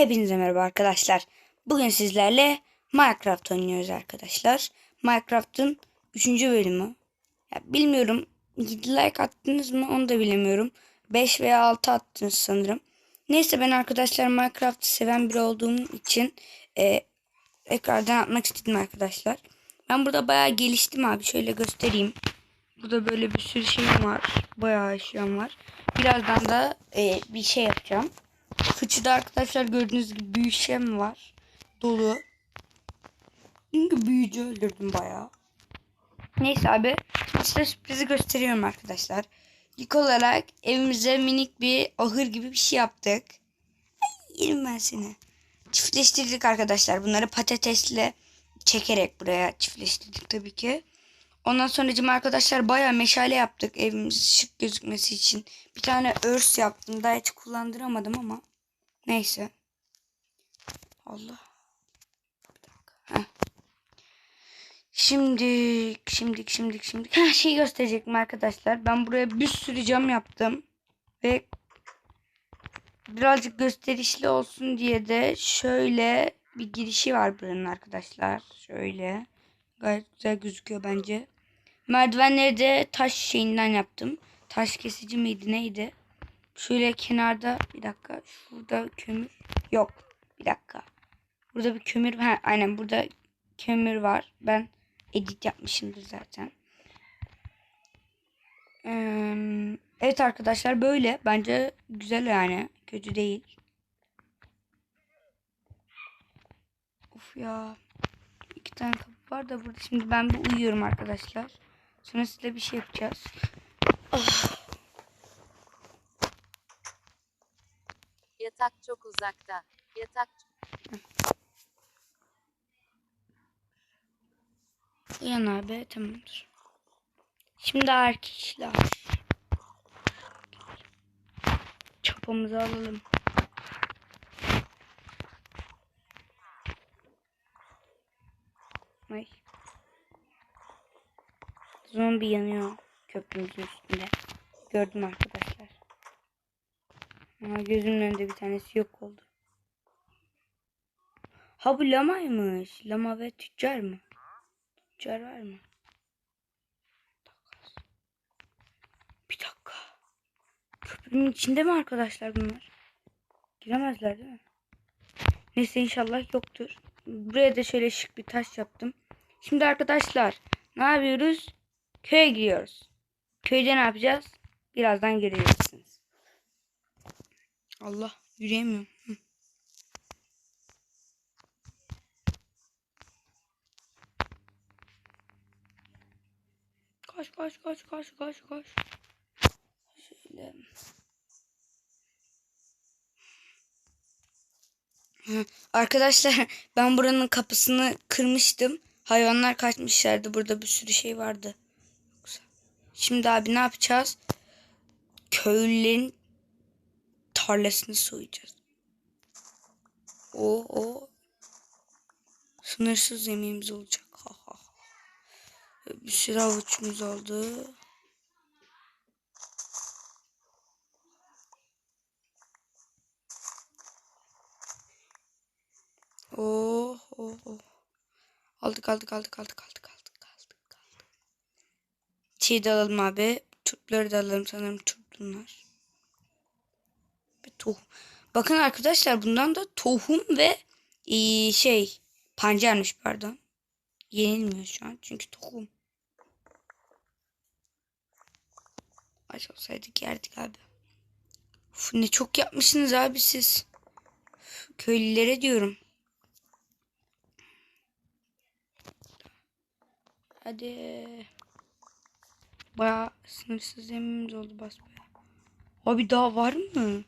Hepinize merhaba arkadaşlar. Bugün sizlerle Minecraft oynuyoruz arkadaşlar. Minecraft'ın 3. bölümü. Ya bilmiyorum 7 like attınız mı onu da bilemiyorum. 5 veya 6 attınız sanırım. Neyse ben arkadaşlar Minecraft'ı seven biri olduğum için e, tekrardan atmak istedim arkadaşlar. Ben burada bayağı geliştim abi. Şöyle göstereyim. Burada böyle bir sürü şeyim var. Bayağı eşyam var. Birazdan da e, bir şey yapacağım. Fıçıda arkadaşlar gördüğünüz gibi büyüşem var. Dolu. Çünkü büyücü öldürdüm bayağı. Neyse abi. Şimdi size sürprizi gösteriyorum arkadaşlar. İlk olarak evimize minik bir ahır gibi bir şey yaptık. Ay, yerim ben seni. Çiftleştirdik arkadaşlar. Bunları patatesle çekerek buraya çiftleştirdik tabii ki. Ondan sonra arkadaşlar bayağı meşale yaptık evimiz şık gözükmesi için. Bir tane örs yaptım. Daha hiç kullandıramadım ama. Neyse. Allah. Bir. Heh. Şimdi, şimdi, şimdi, şimdi. Her şeyi gösterecektim arkadaşlar. Ben buraya bir sürü cam yaptım. Ve birazcık gösterişli olsun diye de şöyle bir girişi var buranın arkadaşlar. Şöyle. Gayet güzel gözüküyor bence. Merdivenleri de taş şeyinden yaptım. Taş kesici miydi neydi? Şöyle kenarda bir dakika. Şurada kömür yok. Bir dakika. Burada bir kömür ha, aynen burada kömür var. Ben edit yapmışımdır zaten. Ee, evet arkadaşlar böyle. Bence güzel yani. Kötü değil. Of ya. İki tane kapı var da burada. Şimdi ben bir uyuyorum arkadaşlar. Sonra size bir şey yapacağız. Yatak çok uzakta. Yatak Uyan abi tamamdır. Şimdi arkadaşlar. Çapamızı alalım. Ay. Zombi yanıyor köprümüzün üstünde. Gördüm arkadaşlar. Ama gözümün önünde bir tanesi yok oldu. Ha bu lamaymış. Lama ve tüccar mı? Tüccar var mı? Bir dakika. Köprünün içinde mi arkadaşlar bunlar? Giremezler değil mi? Neyse inşallah yoktur. Buraya da şöyle şık bir taş yaptım. Şimdi arkadaşlar ne yapıyoruz? Köye gidiyoruz. Köyde ne yapacağız? Birazdan göreceksiniz. Allah yürüyemiyorum. Hı. Koş koş koş koş koş koş. Şöyle. Arkadaşlar ben buranın kapısını kırmıştım. Hayvanlar kaçmışlardı. Burada bir sürü şey vardı. Şimdi abi ne yapacağız? Köylülerin tarlasını soyacağız. O o sınırsız yemeğimiz olacak. Ha ha. Bir sürü avuçumuz oldu. Oh oh oh. Aldık aldık aldık aldık aldık aldık aldık aldık. Şey de alalım abi. Turpları da alalım sanırım turp bunlar. Tohum. Bakın arkadaşlar bundan da tohum ve ee, şey pancarmış pardon. Yenilmiyor şu an çünkü tohum. Aç olsaydık yerdik abi. Uf, ne çok yapmışsınız abi siz. Köylülere diyorum. Hadi. Baya sınırsız yemeğimiz oldu basbaya. Abi daha var mı?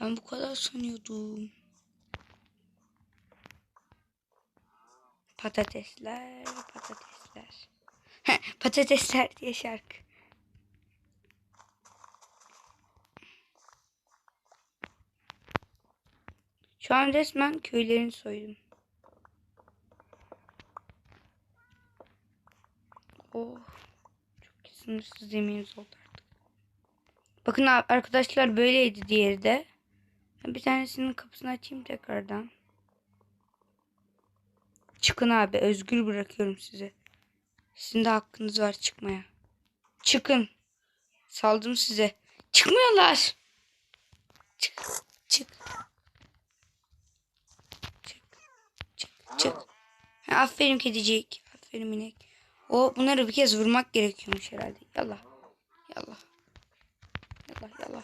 Ben bu kadar sanıyordum. Patatesler, patatesler. patatesler diye şarkı. Şu an resmen köylerini soydum. Oh. Çok sınırsız yemeğimiz oldu artık. Bakın arkadaşlar böyleydi diğeri de. Bir tanesinin kapısını açayım tekrardan. Çıkın abi. Özgür bırakıyorum sizi. Sizin de hakkınız var çıkmaya. Çıkın. Saldım size. Çıkmıyorlar. Çık. Çık. Çık. Çık. Çık. Ha, aferin kedicik. Aferin minik. O bunları bir kez vurmak gerekiyormuş herhalde. Yallah. Yallah. Yallah yallah.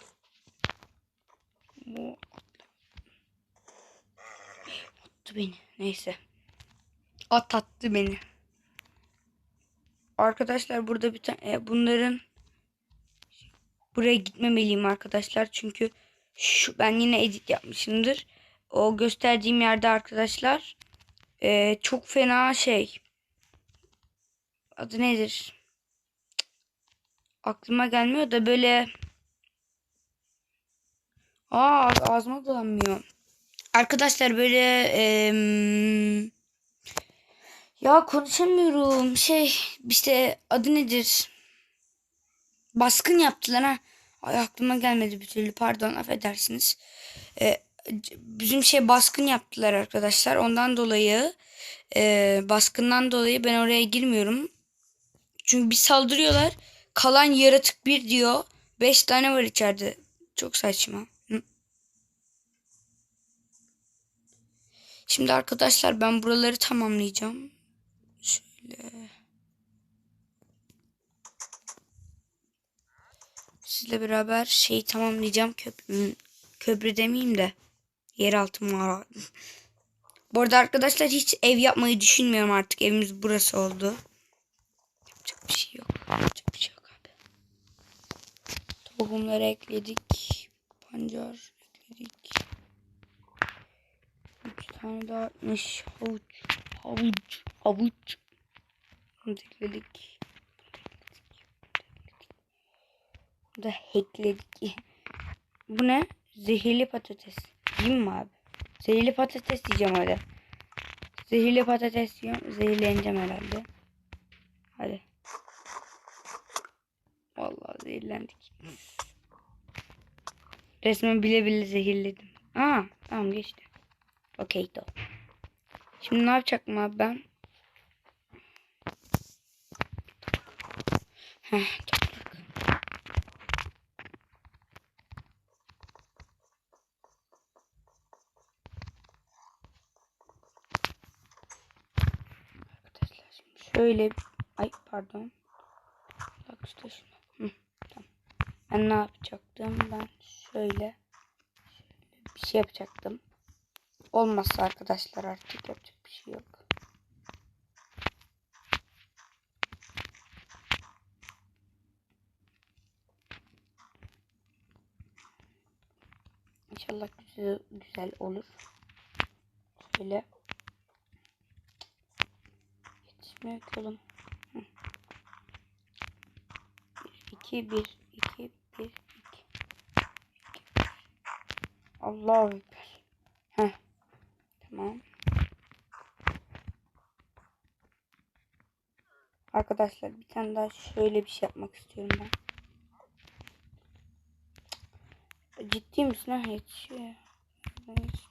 Bu attı beni. Neyse. At attı beni. Arkadaşlar burada bir tane bunların buraya gitmemeliyim arkadaşlar. Çünkü şu ben yine edit yapmışımdır. O gösterdiğim yerde arkadaşlar e, çok fena şey adı nedir? Aklıma gelmiyor da böyle Aa ağzıma dolanmıyor. Arkadaşlar böyle em, ya konuşamıyorum. Şey işte adı nedir? Baskın yaptılar ha. Ay aklıma gelmedi bir türlü. Pardon affedersiniz. Ee, bizim şey baskın yaptılar arkadaşlar. Ondan dolayı e, baskından dolayı ben oraya girmiyorum. Çünkü bir saldırıyorlar. Kalan yaratık bir diyor. Beş tane var içeride. Çok saçma. Hı. Şimdi arkadaşlar ben buraları tamamlayacağım. Şöyle. Sizle beraber şeyi tamamlayacağım. Köprü, köprü demeyeyim de. Yeraltı mağara. Bu arada arkadaşlar hiç ev yapmayı düşünmüyorum artık. Evimiz burası oldu. Yapacak bir şey yok. Yapacak bir şey yok abi. Tohumları ekledik. Pancar ekledik. Üç tane daha atmış. Havuç. Havuç. Havuç. Bunu da ekledik. Bunu. Bu ne? Zehirli patates. Yiyeyim mi abi? Zehirli patates yiyeceğim öyle. Zehirli patates yiyorum. Zehirleneceğim herhalde. Hadi. Vallahi zehirlendik. Resmen bile bile zehirledim. Aa tamam geçti. Okey tamam. Şimdi ne yapacaktım abi ben? Heh, toprak. Arkadaşlar şimdi şöyle ay pardon. Bak işte şunu. Hı, tamam. Ben ne yapacaktım? Ben şöyle, şöyle bir şey yapacaktım. Olmazsa arkadaşlar artık yapacak bir şey yok. İnşallah güzel, güzel olur. Şöyle. Yetişmiyor ki oğlum. Hı. Bir, iki, bir, iki, bir, iki. iki. Allahu Ekber. Tamam. Arkadaşlar bir tane daha şöyle bir şey yapmak istiyorum ben. Ciddi misin ha? Evet.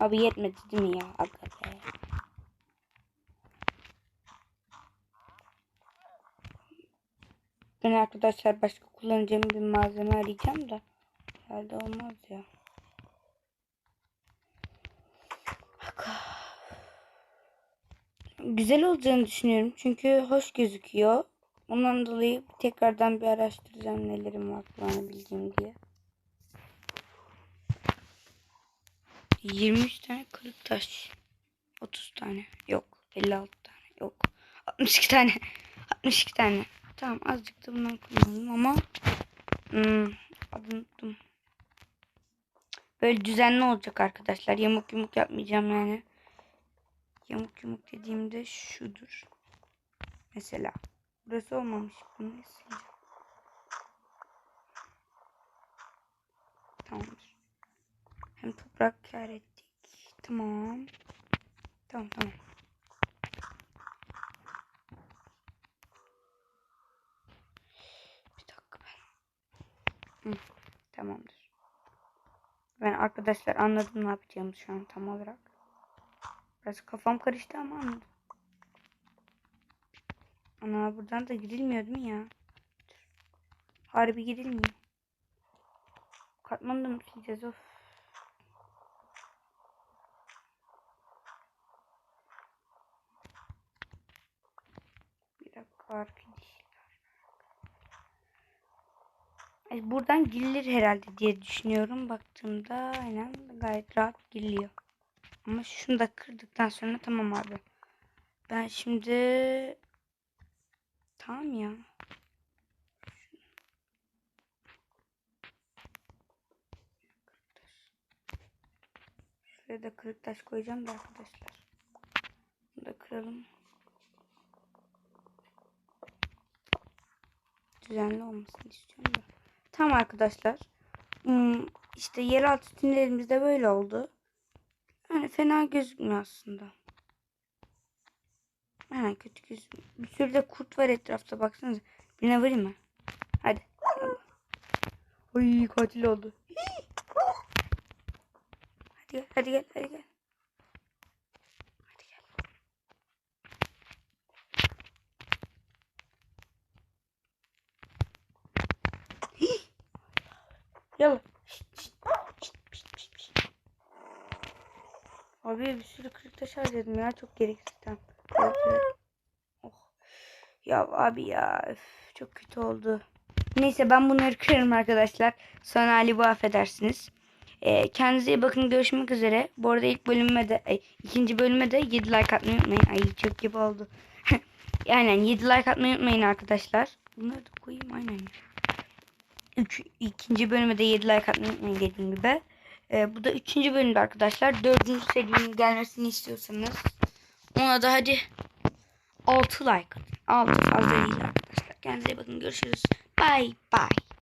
Abi yetmedi değil mi ya? Be. Ben arkadaşlar başka kullanacağım bir malzeme arayacağım da. Herhalde olmaz ya. Güzel olacağını düşünüyorum. Çünkü hoş gözüküyor. Ondan dolayı tekrardan bir araştıracağım nelerim var kullanabileceğim diye. 23 tane kırık taş. 30 tane. Yok. 56 tane. Yok. 62 tane. 62 tane. Tamam azıcık da bundan kullanalım ama hmm, adını unuttum. Böyle düzenli olacak arkadaşlar. Yamuk yumuk yapmayacağım yani. Yamuk yumuk dediğimde şudur. Mesela. Burası olmamış. Bunu sileceğim. Tamamdır. Hem toprak kar ettik. Tamam. Tamam tamam. Bir dakika ben Tamamdır. Ben arkadaşlar anladım ne yapacağımız şu an tam olarak. Biraz kafam karıştı ama anladım. Ana buradan da girilmiyor değil mi ya? Harbi girilmiyor. Katmanı da mı sileceğiz of. Bir dakika arkadaşlar. Buradan girilir herhalde diye düşünüyorum. Baktığımda aynen gayet rahat giriliyor. Ama şunu da kırdıktan sonra tamam abi. Ben şimdi tamam ya. Şuraya da kırık taş koyacağım da arkadaşlar. Bunu da kıralım. Düzenli olmasını istiyorum da. Tamam arkadaşlar. Hmm, işte yeraltı tünelimiz de böyle oldu. Yani fena gözükmüyor aslında. Yani kötü gözükmüyor. Bir sürü de kurt var etrafta baksanıza. Birine vurayım mı? Hadi. Ay katil oldu. Hadi gel, hadi gel, hadi gel. Yalla. Şşt, şşt, şşt, şşt, şşt, şşt. Abi bir sürü kırık taş harcadım ya çok gereksiz. Tamam. Evet, evet. Oh. Ya abi ya üf, çok kötü oldu. Neyse ben bunları kırarım arkadaşlar. Sonra Ali bu affedersiniz. Ee, kendinize iyi bakın görüşmek üzere. Bu arada ilk bölüme de ay, ikinci bölüme de 7 like atmayı unutmayın. Ay çok gibi oldu. Aynen 7 like atmayı unutmayın arkadaşlar. Bunları da koyayım aynen. Üç, ikinci bölüme de 7 like atmayı unutmayın dediğim gibi. Ee, bu da üçüncü bölümde arkadaşlar. Dördüncü serinin gelmesini istiyorsanız ona da hadi 6 like atın. 6 fazla değil arkadaşlar. Kendinize bakın görüşürüz. Bye bye.